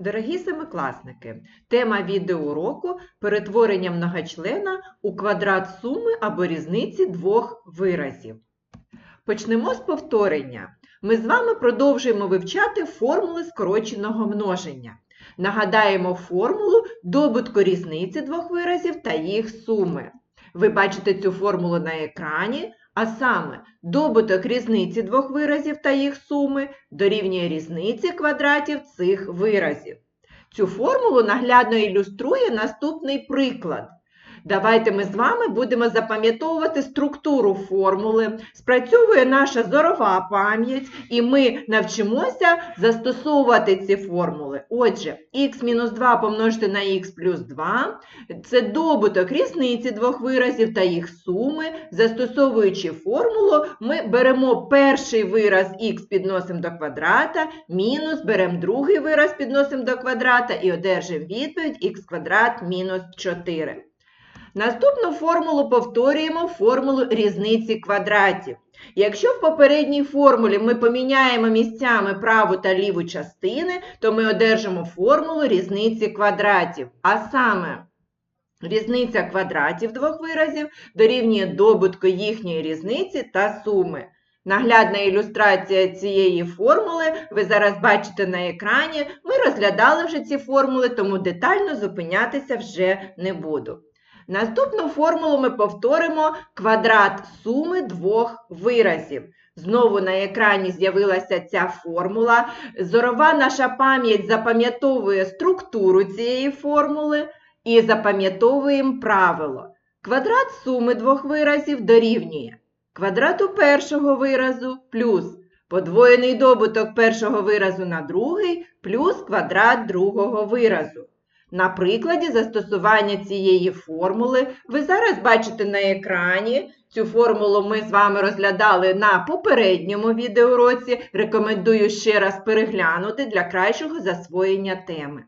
Дорогі семикласники, тема відеоуроку перетворення многочлена у квадрат суми або різниці двох виразів. Почнемо з повторення. Ми з вами продовжуємо вивчати формули скороченого множення. Нагадаємо формулу добутку різниці двох виразів та їх суми. Ви бачите цю формулу на екрані, а саме добуток різниці двох виразів та їх суми дорівнює різниці квадратів цих виразів. Цю формулу наглядно ілюструє наступний приклад. Давайте ми з вами будемо запам'ятовувати структуру формули, спрацьовує наша зорова пам'ять, і ми навчимося застосовувати ці формули. Отже, х-2 помножити на х плюс 2 – це добуток різниці двох виразів та їх суми. Застосовуючи формулу, ми беремо перший вираз х підносимо до квадрата, мінус беремо другий вираз підносимо до квадрата і одержимо відповідь х квадрат мінус 4. Наступну формулу повторюємо формулу різниці квадратів. Якщо в попередній формулі ми поміняємо місцями праву та ліву частини, то ми одержимо формулу різниці квадратів. А саме різниця квадратів двох виразів дорівнює добутку їхньої різниці та суми. Наглядна ілюстрація цієї формули ви зараз бачите на екрані. Ми розглядали вже ці формули, тому детально зупинятися вже не буду. Наступну формулу ми повторимо квадрат суми двох виразів. Знову на екрані з'явилася ця формула. Зорова наша пам'ять запам'ятовує структуру цієї формули і запам'ятовуємо правило. Квадрат суми двох виразів дорівнює квадрату першого виразу плюс подвоєний добуток першого виразу на другий плюс квадрат другого виразу. На прикладі застосування цієї формули ви зараз бачите на екрані. Цю формулу ми з вами розглядали на попередньому відеоуроці. Рекомендую ще раз переглянути для кращого засвоєння теми.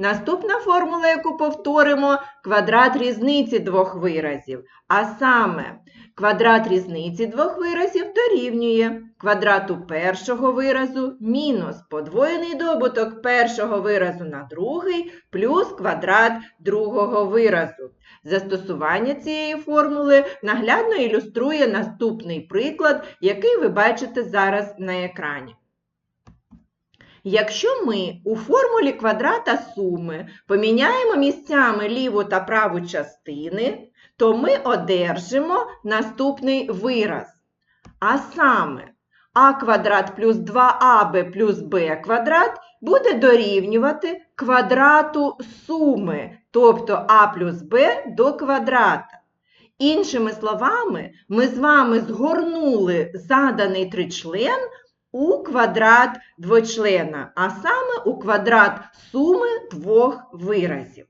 Наступна формула, яку повторимо, квадрат різниці двох виразів. А саме, квадрат різниці двох виразів дорівнює квадрату першого виразу мінус подвоєний добуток першого виразу на другий плюс квадрат другого виразу. Застосування цієї формули наглядно ілюструє наступний приклад, який ви бачите зараз на екрані. Якщо ми у формулі квадрата суми поміняємо місцями ліву та праву частини, то ми одержимо наступний вираз. А саме а квадрат плюс 2аб плюс b квадрат буде дорівнювати квадрату суми, тобто а плюс b до квадрата. Іншими словами, ми з вами згорнули заданий тричлен у квадрат двочлена, а саме у квадрат суми двох виразів.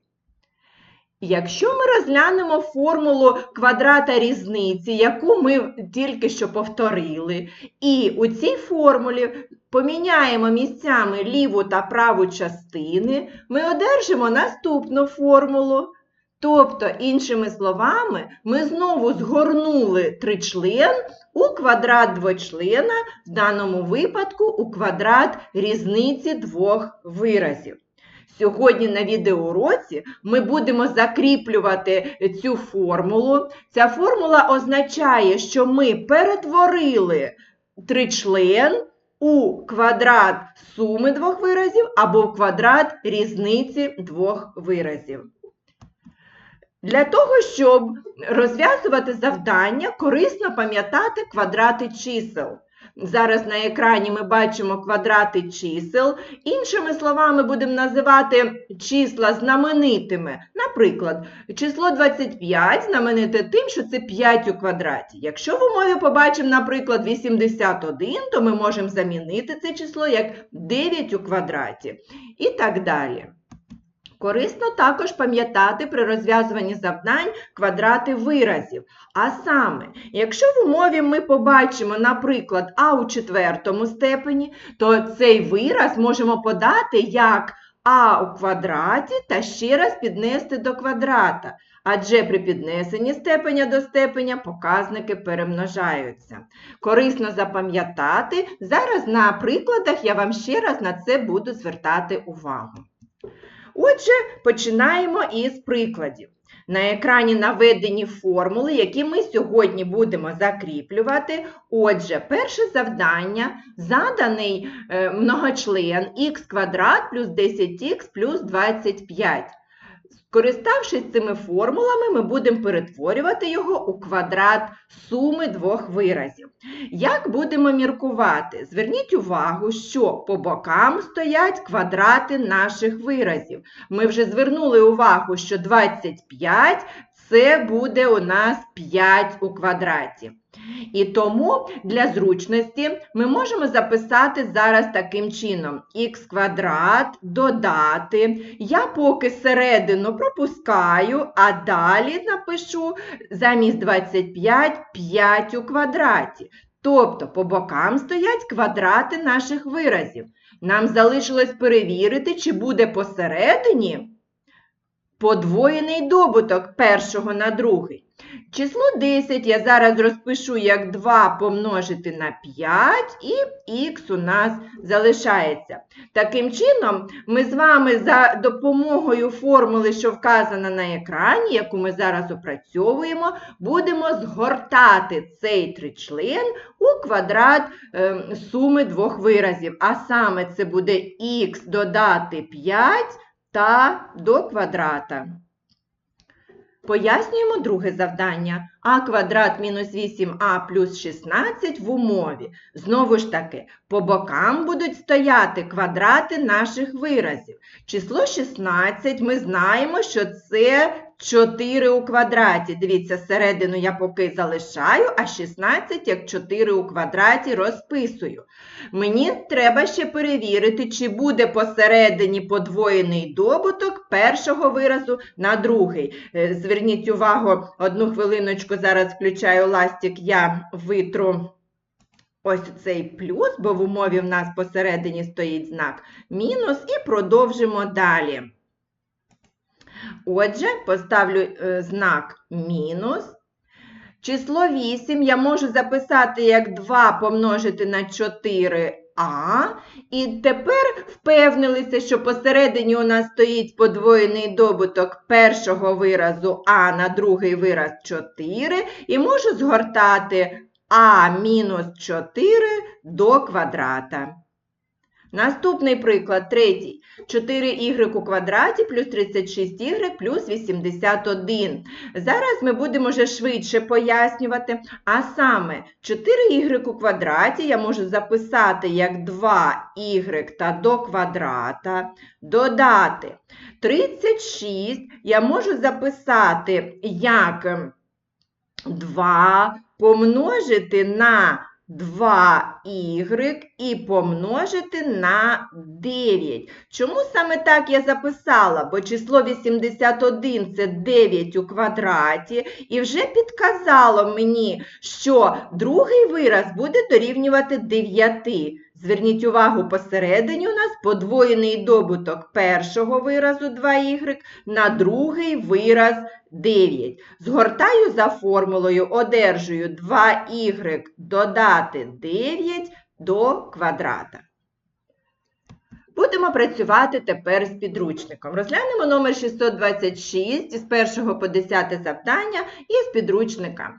Якщо ми розглянемо формулу квадрата різниці, яку ми тільки що повторили, і у цій формулі поміняємо місцями ліву та праву частини, ми одержимо наступну формулу. Тобто, іншими словами, ми знову згорнули тричлен у квадрат двочлена, в даному випадку у квадрат різниці двох виразів. Сьогодні на відеоуроці ми будемо закріплювати цю формулу. Ця формула означає, що ми перетворили тричлен у квадрат суми двох виразів або в квадрат різниці двох виразів. Для того, щоб розв'язувати завдання, корисно пам'ятати квадрати чисел. Зараз на екрані ми бачимо квадрати чисел. Іншими словами, будемо називати числа знаменитими. Наприклад, число 25 знамените тим, що це 5 у квадраті. Якщо в умові побачимо, наприклад, 81, то ми можемо замінити це число як 9 у квадраті. І так далі. Корисно також пам'ятати при розв'язуванні завдань квадрати виразів. А саме, якщо в умові ми побачимо, наприклад, а у четвертому степені, то цей вираз можемо подати як а у квадраті та ще раз піднести до квадрата. Адже при піднесенні степеня до степеня показники перемножаються. Корисно запам'ятати, зараз на прикладах я вам ще раз на це буду звертати увагу. Отже, починаємо із прикладів. На екрані наведені формули, які ми сьогодні будемо закріплювати. Отже, перше завдання заданий е, многочлен х квадрат плюс 10х плюс 25. Скориставшись цими формулами, ми будемо перетворювати його у квадрат суми двох виразів. Як будемо міркувати? Зверніть увагу, що по бокам стоять квадрати наших виразів. Ми вже звернули увагу, що 25 це буде у нас 5 у квадраті. І тому для зручності ми можемо записати зараз таким чином: х квадрат додати. Я поки середину пропускаю, а далі напишу замість 25 5 у квадраті. Тобто по бокам стоять квадрати наших виразів. Нам залишилось перевірити, чи буде посередині подвоєний добуток першого на другий. Число 10 я зараз розпишу як 2 помножити на 5, і х у нас залишається. Таким чином, ми з вами за допомогою формули, що вказана на екрані, яку ми зараз опрацьовуємо, будемо згортати цей тричлен у квадрат е, суми двох виразів. А саме це буде х додати 5 та до квадрата. Пояснюємо друге завдання. а квадрат мінус 8а плюс 16 в умові. Знову ж таки, по бокам будуть стояти квадрати наших виразів. Число 16 ми знаємо, що це 4 у квадраті. Дивіться, середину я поки залишаю, а 16, як 4 у квадраті, розписую. Мені треба ще перевірити, чи буде посередині подвоєний добуток першого виразу на другий. Е, зверніть увагу, одну хвилиночку зараз включаю ластик, я витру. Ось цей плюс, бо в умові в нас посередині стоїть знак мінус, і продовжимо далі. Отже, поставлю е, знак мінус. Число 8 я можу записати як 2 помножити на 4а. І тепер впевнилися, що посередині у нас стоїть подвоєний добуток першого виразу а на другий вираз 4. І можу згортати а мінус 4 до квадрата. Наступний приклад, третій. 4y у квадраті плюс 36y плюс 81. Зараз ми будемо вже швидше пояснювати. А саме 4y у квадраті я можу записати як 2y та до квадрата, додати 36 я можу записати як 2 помножити на 2y і помножити на 9. Чому саме так я записала? Бо число 81 це 9 у квадраті, і вже підказало мені, що другий вираз буде дорівнювати 9. Зверніть увагу, посередині у нас подвоєний добуток першого виразу 2y на другий вираз 9. Згортаю за формулою, одержую 2y додати 9 до квадрата. Будемо працювати тепер з підручником. Розглянемо номер 626 з 1 по 10 завдання із підручника.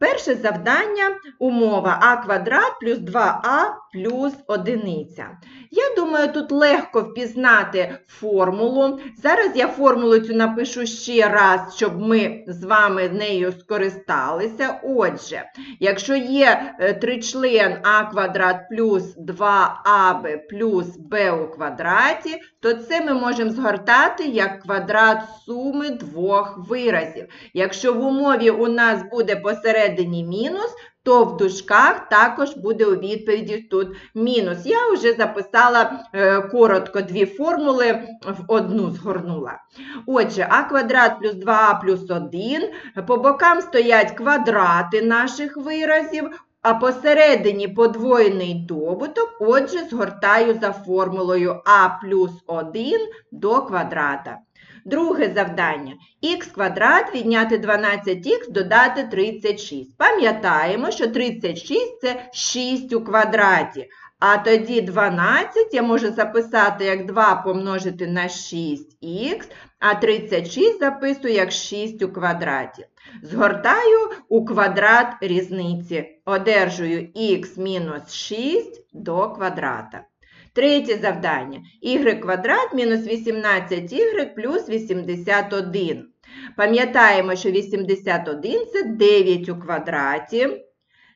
Перше завдання умова а квадрат плюс 2а плюс одиниця. Я думаю, тут легко впізнати формулу. Зараз я формулу цю напишу ще раз, щоб ми з вами нею скористалися. Отже, якщо є е, тричлен а квадрат плюс 2аб плюс b у квадраті, то це ми можемо згортати як квадрат суми двох виразів. Якщо в умові у нас буде посередині мінус, то в дужках також буде у відповіді тут мінус. Я вже записала е, коротко дві формули, в одну згорнула. Отже, а квадрат плюс 2а плюс 1. По бокам стоять квадрати наших виразів. А посередині подвоєний добуток, отже, згортаю за формулою а плюс 1 до квадрата. Друге завдання. х квадрат відняти 12х додати 36. Пам'ятаємо, що 36 – це 6 у квадраті. А тоді 12 я можу записати як 2 помножити на 6х, а 36 записую як 6 у квадраті. Згортаю у квадрат різниці. Одержую х мінус 6 до квадрата. Третє завдання. y квадрат мінус 18y плюс 81. Пам'ятаємо, що 81 – це 9 у квадраті.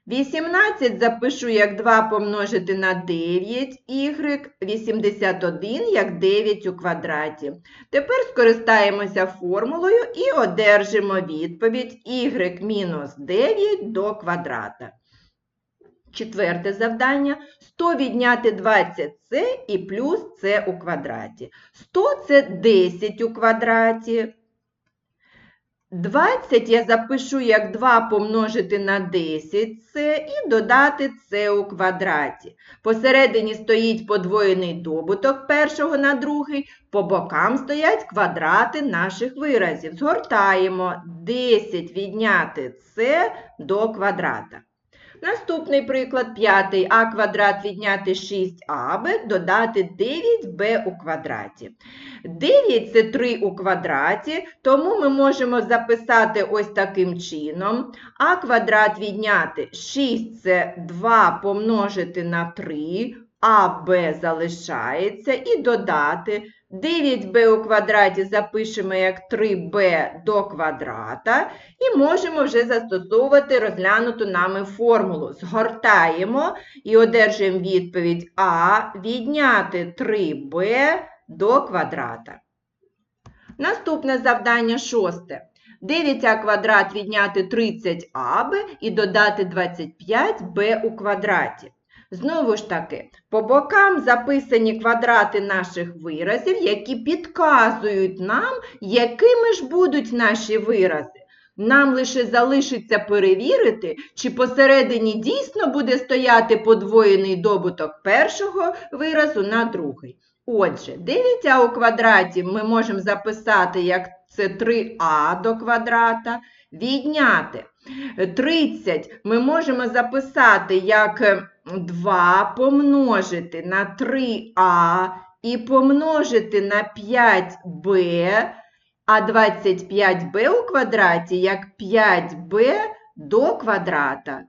18 запишу як 2 помножити на 9y, 81 як 9 у квадраті. Тепер скористаємося формулою і одержимо відповідь y мінус 9 до квадрата. Четверте завдання. 100 відняти 20 це і плюс це у квадраті. 100 це 10 у квадраті. 20 я запишу як 2 помножити на 10 це і додати це у квадраті. Посередині стоїть подвоєний добуток першого на другий, по бокам стоять квадрати наших виразів. Згортаємо 10 відняти це до квадрата. Наступний приклад п'ятий. а квадрат відняти 6аб, додати 9б у квадраті. 9 це 3 у квадраті, тому ми можемо записати ось таким чином. а квадрат відняти 6 це 2 помножити на 3, а b залишається, і додати 9b у квадраті запишемо як 3b до квадрата і можемо вже застосовувати розглянуту нами формулу. Згортаємо і одержуємо відповідь А відняти 3b до квадрата. Наступне завдання шосте. 9а квадрат відняти 30аб і додати 25b у квадраті. Знову ж таки, по бокам записані квадрати наших виразів, які підказують нам, якими ж будуть наші вирази. Нам лише залишиться перевірити, чи посередині дійсно буде стояти подвоєний добуток першого виразу на другий. Отже, 9а у квадраті ми можемо записати, як це 3а до квадрата, відняти. 30 ми можемо записати як 2 помножити на 3а і помножити на 5b, а 25b у квадраті як 5b до квадрата.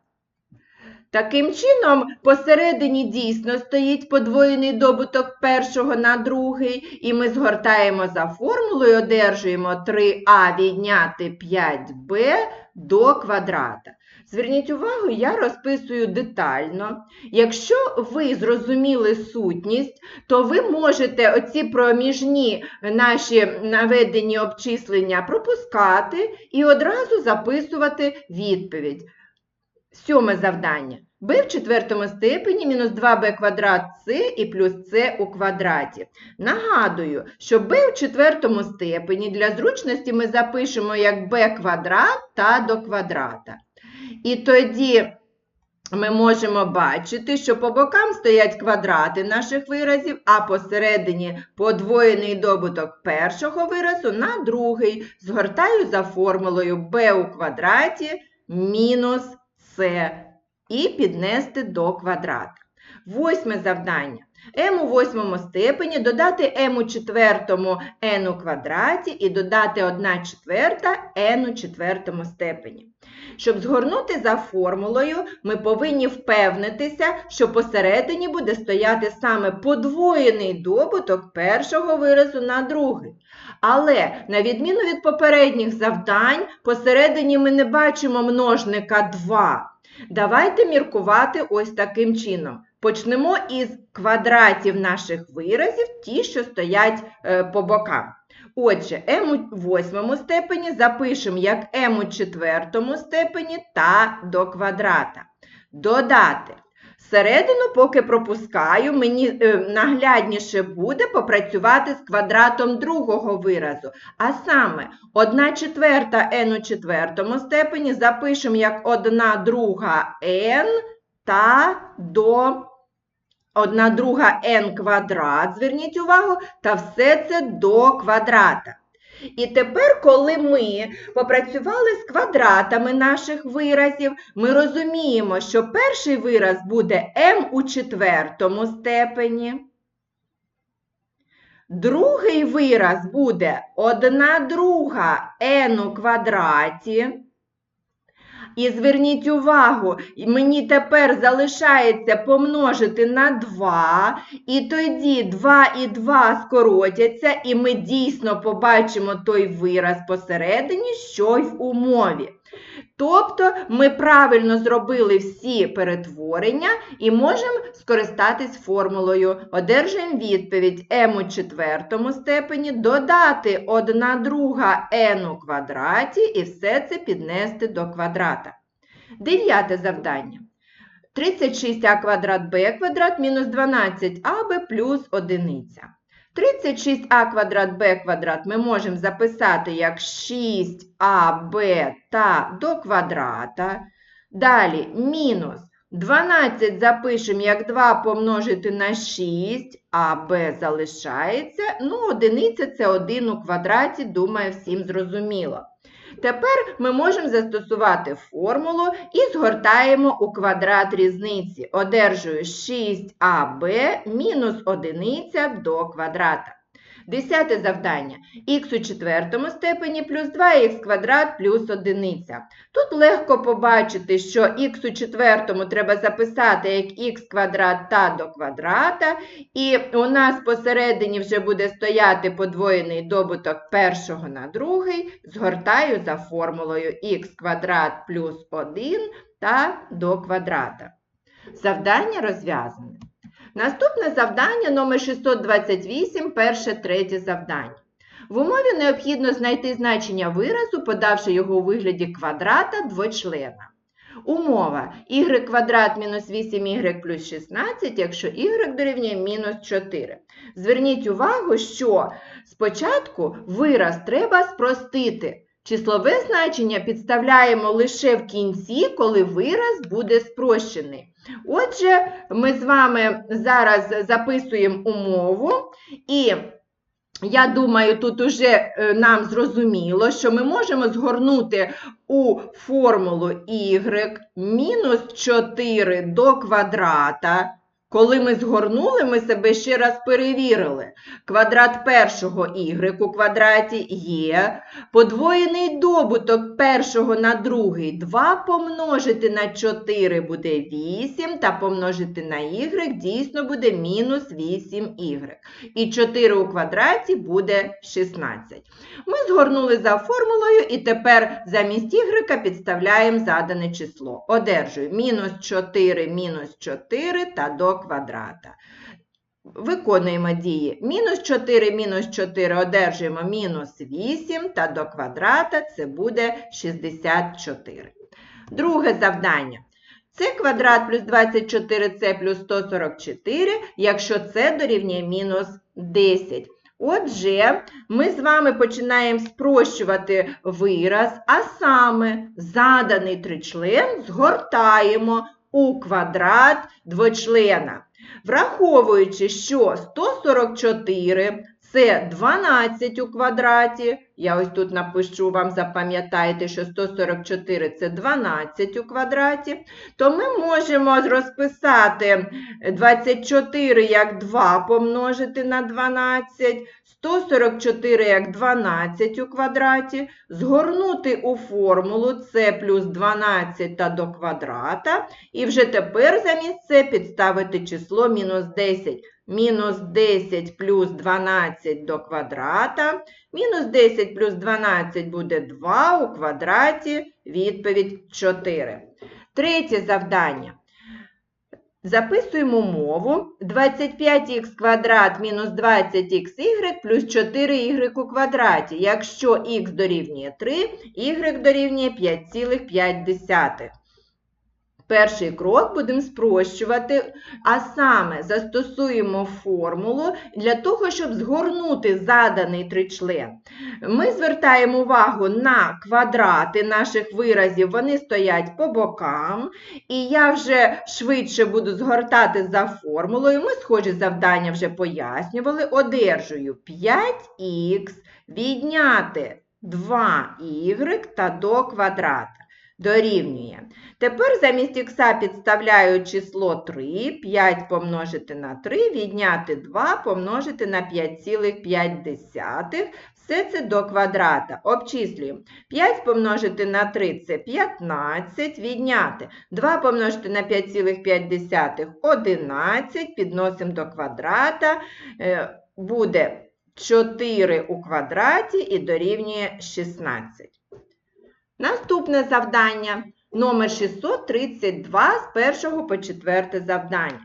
Таким чином, посередині дійсно стоїть подвоєний добуток першого на другий, і ми згортаємо за формулою, одержуємо 3а відняти 5b до квадрата. Зверніть увагу, я розписую детально. Якщо ви зрозуміли сутність, то ви можете оці проміжні наші наведені обчислення пропускати і одразу записувати відповідь. Сьоме завдання. b в четвертому степені мінус 2b квадрат c і плюс c у квадраті. Нагадую, що b в четвертому степені для зручності ми запишемо як b квадрат та до квадрата. І тоді ми можемо бачити, що по бокам стоять квадрати наших виразів, а посередині подвоєний добуток першого виразу на другий. Згортаю за формулою b у квадраті мінус c і піднести до квадрата. Восьме завдання. m у восьмому степені додати m у четвертому n у квадраті і додати 1 четверта n у четвертому степені. Щоб згорнути за формулою, ми повинні впевнитися, що посередині буде стояти саме подвоєний добуток першого виразу на другий. Але, на відміну від попередніх завдань, посередині ми не бачимо множника 2. Давайте міркувати ось таким чином. Почнемо із квадратів наших виразів, ті, що стоять е, по бокам. Отже, m у восьмому степені запишемо як m у четвертому степені та до квадрата. Додати. Середину поки пропускаю, мені е, наглядніше буде попрацювати з квадратом другого виразу. А саме 1 четверта n у четвертому степені запишемо як 1 друга n та до 1 друга n квадрат, зверніть увагу, та все це до квадрата. І тепер, коли ми попрацювали з квадратами наших виразів, ми розуміємо, що перший вираз буде m у четвертому степені. Другий вираз буде 1 друга n у квадраті. І зверніть увагу, мені тепер залишається помножити на 2, і тоді 2 і 2 скоротяться, і ми дійсно побачимо той вираз посередині, що й в умові. Тобто ми правильно зробили всі перетворення і можемо скористатись формулою. Одержуємо відповідь m у четвертому степені додати 1 друга n у квадраті і все це піднести до квадрата. Дев'яте завдання. 36а квадрат b квадрат мінус 12аб плюс одиниця. 36а квадрат b квадрат ми можемо записати як 6аб та до квадрата. Далі мінус 12 запишемо як 2 помножити на 6, а b залишається. Ну, одиниця це 1 у квадраті, думаю, всім зрозуміло. Тепер ми можемо застосувати формулу і згортаємо у квадрат різниці. Одержую 6аб мінус 1 до квадрата. Десяте завдання. х у четвертому степені плюс 2х квадрат плюс 1. Тут легко побачити, що х у четвертому треба записати як х квадрат та до квадрата. І у нас посередині вже буде стояти подвоєний добуток першого на другий. Згортаю за формулою х квадрат плюс 1 та до квадрата. Завдання розв'язане. Наступне завдання номер 628, перше, третє завдання. В умові необхідно знайти значення виразу, подавши його у вигляді квадрата двочлена. Умова y квадрат мінус 8y плюс 16, якщо y дорівнює мінус 4. Зверніть увагу, що спочатку вираз треба спростити. Числове значення підставляємо лише в кінці, коли вираз буде спрощений. Отже, ми з вами зараз записуємо умову, і я думаю, тут уже нам зрозуміло, що ми можемо згорнути у формулу y мінус 4 до квадрата. Коли ми згорнули, ми себе ще раз перевірили. Квадрат першого y у квадраті є. Подвоєний добуток першого на другий 2 помножити на 4 буде 8, та помножити на y дійсно буде мінус 8y. І 4 у квадраті буде 16. Ми згорнули за формулою і тепер замість y підставляємо задане число. Одержую мінус 4 мінус 4 та до квадрата. Виконуємо дії. Мінус 4 мінус 4 одержуємо мінус 8, та до квадрата це буде 64. Друге завдання. Це квадрат плюс 24c плюс 144, якщо це дорівнює мінус 10. Отже, ми з вами починаємо спрощувати вираз, а саме заданий тричлен згортаємо у квадрат двочлена. Враховуючи, що 144 це 12 у квадраті, я ось тут напишу вам, запам'ятайте, що 144 це 12 у квадраті, то ми можемо розписати 24 як 2 помножити на 12, 144 як 12 у квадраті, згорнути у формулу c плюс 12 та до квадрата, і вже тепер замість це підставити число мінус 10. Мінус 10 плюс 12 до квадрата. Мінус 10 плюс 12 буде 2 у квадраті, відповідь 4. Третє завдання. Записуємо мову 25х квадрат мінус 20xy плюс 4y у квадраті. Якщо х дорівнює 3, y дорівнює 5,5. Перший крок будемо спрощувати, а саме застосуємо формулу для того, щоб згорнути заданий тричлен. Ми звертаємо увагу на квадрати наших виразів, вони стоять по бокам, і я вже швидше буду згортати за формулою. Ми схожі завдання вже пояснювали. Одержую 5х відняти 2y та до квадрата. Дорівнює. Тепер замість х підставляю число 3, 5 помножити на 3, відняти 2 помножити на 5,5. Все це до квадрата. Обчислюємо. 5 помножити на 3 це 15, відняти. 2 помножити на 5,5 – 11, підносимо до квадрата. Е, Буде 4 у квадраті і дорівнює 16. Наступне завдання номер 632 з 1 по 4 завдання.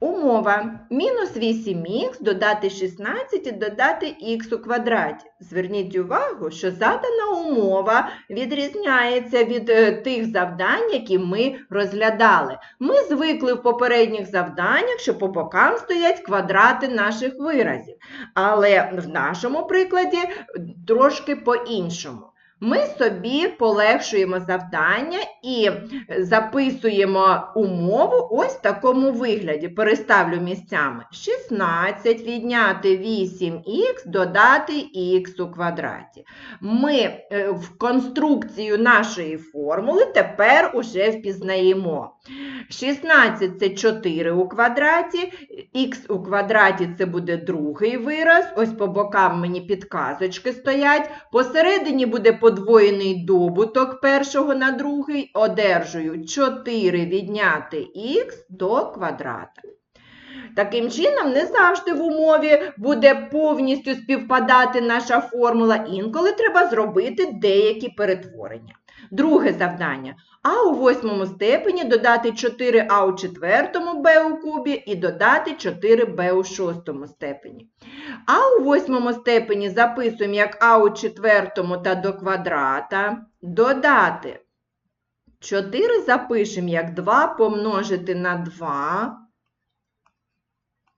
Умова. Мінус 8х додати 16 і додати х у квадраті. Зверніть увагу, що задана умова відрізняється від е, тих завдань, які ми розглядали. Ми звикли в попередніх завданнях, що по бокам стоять квадрати наших виразів. Але в нашому прикладі трошки по-іншому. Ми собі полегшуємо завдання і записуємо умову ось в такому вигляді. Переставлю місцями. 16 відняти 8х, додати х у квадраті. Ми е, в конструкцію нашої формули тепер уже впізнаємо. 16 це 4 у квадраті, х у квадраті це буде другий вираз. Ось по бокам мені підказочки стоять. Посередині буде подвоєний добуток першого на другий. Одержую 4 відняти х до квадрата. Таким чином, не завжди в умові буде повністю співпадати наша формула, інколи треба зробити деякі перетворення. Друге завдання. А у восьмому степені додати 4а у четвертому b у кубі і додати 4b у шостому степені. А у восьмому степені записуємо як а у четвертому та до квадрата. Додати 4 запишемо як 2 помножити на 2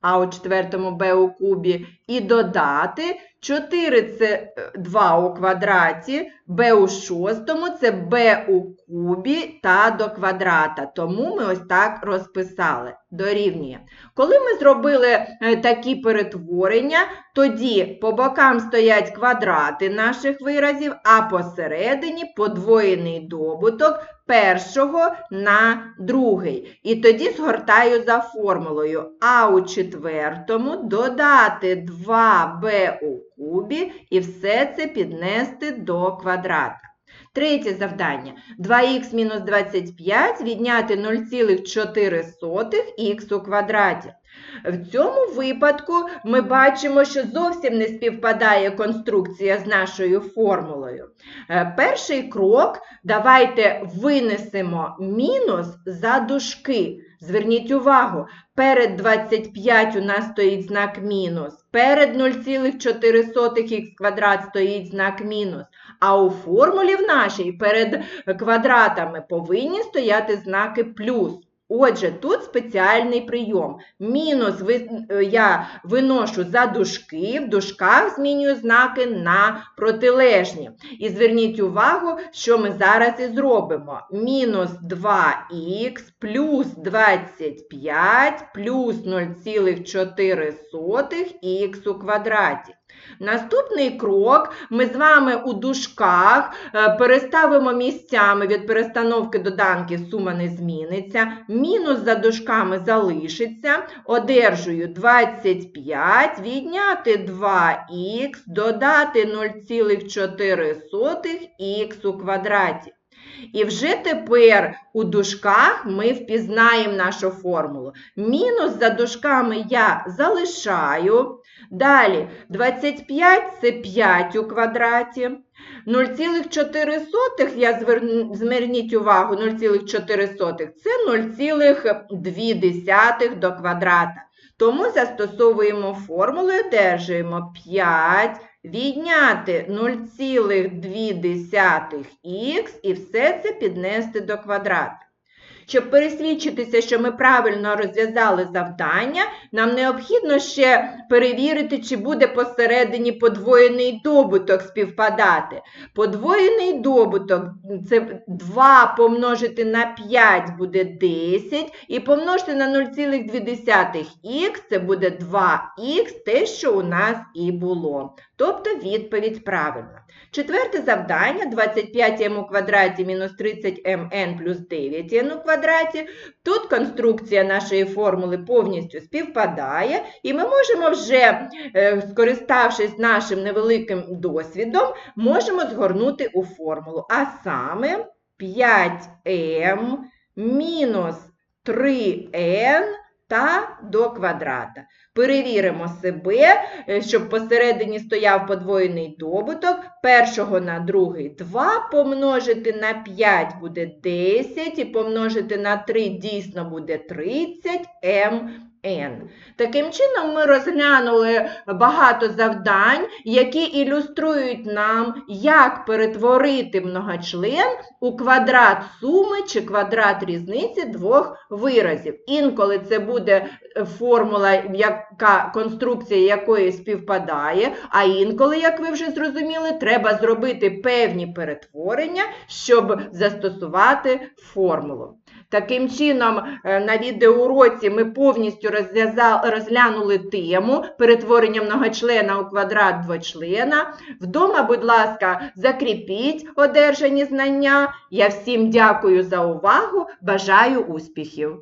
а у четвертому b у кубі, і додати 4 це 2 у квадраті, b у шостому це b у кубі та до квадрата. Тому ми ось так розписали. Дорівнює. Коли ми зробили е, такі перетворення, тоді по бокам стоять квадрати наших виразів, а посередині подвоєний добуток першого на другий. І тоді згортаю за формулою а у четвертому додати 2b у кубі і все це піднести до квадрата. Третє завдання. 2х мінус 25 відняти 0,4х у квадраті. В цьому випадку ми бачимо, що зовсім не співпадає конструкція з нашою формулою. Е, перший крок давайте винесемо мінус за дужки. Зверніть увагу, перед 25 у нас стоїть знак мінус, перед 0,4х квадрат стоїть знак мінус, а у формулі в нашій перед квадратами повинні стояти знаки плюс. Отже, тут спеціальний прийом. Мінус е, я виношу за дужки, в дужках змінюю знаки на протилежні. І зверніть увагу, що ми зараз і зробимо. Мінус 2х плюс 25 плюс 0,4х у квадраті. Наступний крок ми з вами у дужках е, переставимо місцями від перестановки доданки сума не зміниться. Мінус за дужками залишиться. Одержую 25, відняти 2х, додати 0,4х у квадраті. І вже тепер у дужках ми впізнаємо нашу формулу. Мінус за дужками я залишаю. Далі 25 це 5 у квадраті. 0,4 я зверніть увагу, 0,4 це 0,2 до квадрата. Тому застосовуємо формулу одержуємо 5 відняти 0,2х і все це піднести до квадрата. Щоб пересвідчитися, що ми правильно розв'язали завдання, нам необхідно ще перевірити, чи буде посередині подвоєний добуток співпадати. Подвоєний добуток це 2 помножити на 5 буде 10, і помножити на 0,2х це буде 2х, те, що у нас і було. Тобто відповідь правильна. Четверте завдання 25m у квадраті мінус 30mn плюс 9n у квадраті. Тут конструкція нашої формули повністю співпадає, і ми можемо вже, е, скориставшись нашим невеликим досвідом, можемо згорнути у формулу. А саме 5m мінус 3n та до квадрата. Перевіримо себе, е, щоб посередині стояв подвоєний добуток. Першого на другий 2 помножити на 5 буде 10 і помножити на 3 дійсно буде 30 mn. Таким чином ми розглянули багато завдань, які ілюструють нам, як перетворити многочлен у квадрат суми чи квадрат різниці двох виразів. Інколи це буде е, формула, яка конструкція якої співпадає, а інколи, як ви вже зрозуміли, треба зробити певні перетворення, щоб застосувати формулу. Таким чином, е, на відеоуроці ми повністю розглянули тему перетворення многочлена у квадрат двочлена. Вдома, будь ласка, закріпіть одержані знання. Я всім дякую за увагу, бажаю успіхів!